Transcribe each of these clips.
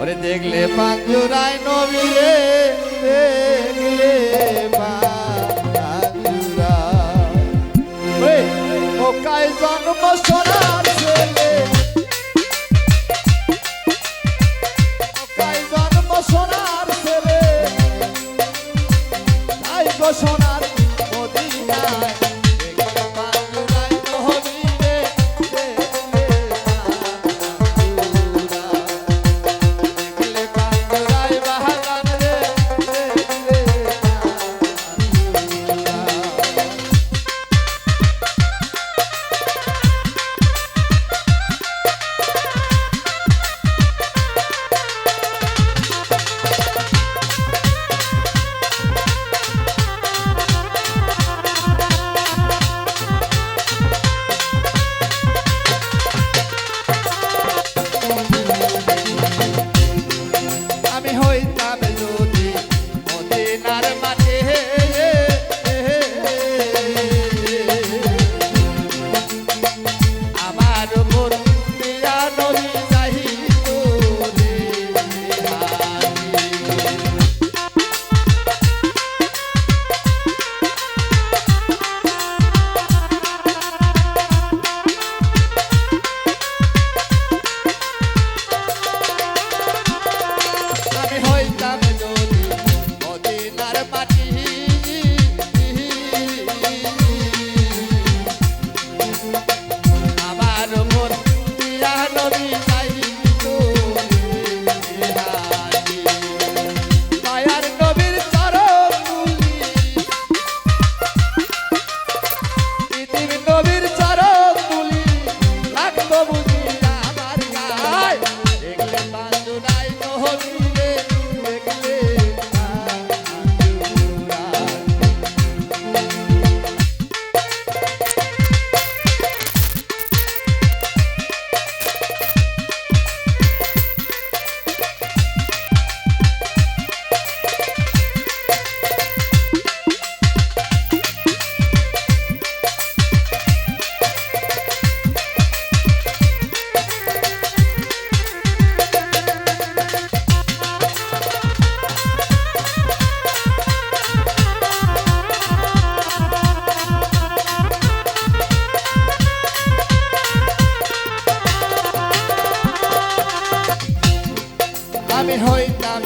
ওরে দেখলে পাঞ্জুরায় নবীরে দেখলে পাঞ্জুরায়। ও কাই জন্ম সোনা রে হইতাম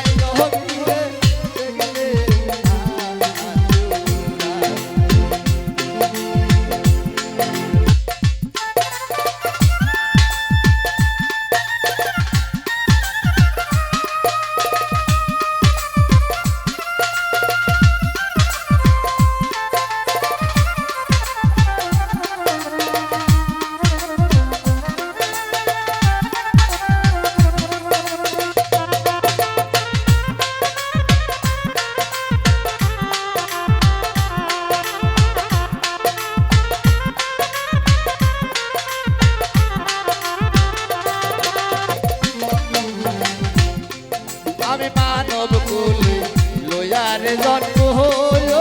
জন্ম হল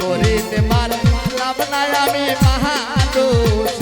করিতে মারলাম না আমি মহাদোষ